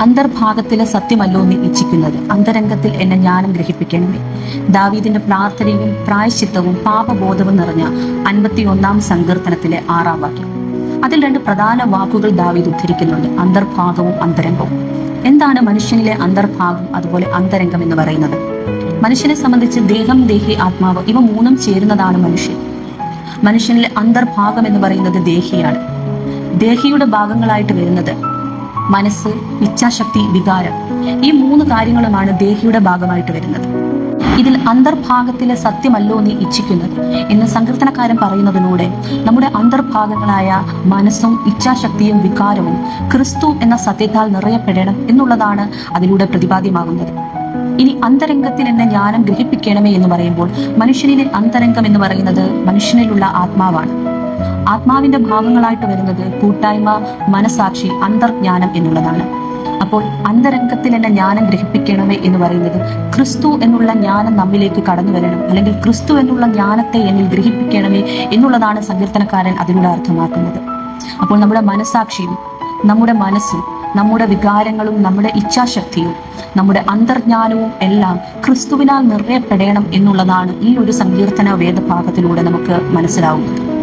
അന്തർഭാഗത്തിലെ സത്യമല്ലോ നീ ഇച്ഛിക്കുന്നത്. അന്തരംഗത്തിൽ എന്നെ ജ്ഞാനം ഗ്രഹിപ്പിക്കണമേ. ദാവീദിന്റെ പ്രാർത്ഥനയും പ്രായശ്ചിത്തവും പാപബോധവും നിറഞ്ഞ അൻപത്തി ഒന്നാം സങ്കീർത്തനത്തിലെ ആറാം വാക്യം. അതിൽ രണ്ട് പ്രധാന വാക്കുകൾ ദാവീദ് ഉദ്ധരിക്കുന്നുണ്ട്. അന്തർഭാഗവും അന്തരംഗവും. എന്താണ് മനുഷ്യനിലെ അന്തർഭാഗം അതുപോലെ അന്തരംഗം എന്ന് പറയുന്നത്? മനുഷ്യനെ സംബന്ധിച്ച് ദേഹം ദേഹി ആത്മാവ് ഇവ മൂന്നും ചേരുന്നതാണ് മനുഷ്യൻ. മനുഷ്യനിലെ അന്തർഭാഗം എന്ന് പറയുന്നത് ദേഹിയാണ്. ദേഹിയുടെ ഭാഗങ്ങളായിട്ട് വരുന്നത് മനസ്സ് ഇച്ഛാശക്തി വികാരം ഈ മൂന്ന് കാര്യങ്ങളുമാണ് ദേഹിയുടെ ഭാഗമായിട്ട് വരുന്നത്. ഇതിൽ അന്തർഭാഗത്തിലെ സത്യമല്ലോ നീ ഇച്ഛിക്കുന്നത് എന്ന് സങ്കീർത്തനക്കാരൻ പറയുന്നതിലൂടെ നമ്മുടെ അന്തർഭാഗങ്ങളായ മനസ്സും ഇച്ഛാശക്തിയും വികാരവും ക്രിസ്തു എന്ന സത്യത്താൽ നിറയപ്പെടണം എന്നുള്ളതാണ് അതിലൂടെ പ്രതിപാദ്യമാകുന്നത്. ഇനി അന്തരംഗത്തിൽ എന്നെ ജ്ഞാനം ഗ്രഹിപ്പിക്കണമേ എന്ന് പറയുമ്പോൾ മനുഷ്യനിലെ അന്തരംഗം എന്ന് പറയുന്നത് മനുഷ്യനിലുള്ള ആത്മാവാണ്. ആത്മാവിന്റെ ഭാഗങ്ങളായിട്ട് വരുന്നത് കൂട്ടായ്മ മനസാക്ഷി അന്തർജ്ഞാനം എന്നുള്ളതാണ്. അപ്പോൾ അന്തരംഗത്തിൽ എന്നെ ജ്ഞാനം ഗ്രഹിപ്പിക്കണമേ എന്ന് പറയുന്നത് ക്രിസ്തു എന്നുള്ള ജ്ഞാനം നമ്മിലേക്ക് കടന്നു വരണം. അല്ലെങ്കിൽ ക്രിസ്തു എന്നുള്ള ജ്ഞാനത്തെ എന്നിൽ ഗ്രഹിപ്പിക്കണമേ എന്നുള്ളതാണ് സങ്കീർത്തനക്കാരൻ അതിലൂടെ അർത്ഥമാക്കുന്നത്. അപ്പോൾ നമ്മുടെ മനസാക്ഷിയും നമ്മുടെ മനസ്സും നമ്മുടെ വികാരങ്ങളും നമ്മുടെ ഇച്ഛാശക്തിയും നമ്മുടെ അന്തർജ്ഞാനവും എല്ലാം ക്രിസ്തുവിനാൽ നിറയപ്പെടണം എന്നുള്ളതാണ് ഈ ഒരു സങ്കീർത്തന വേദഭാഗത്തിലൂടെ നമുക്ക് മനസ്സിലാവുന്നത്.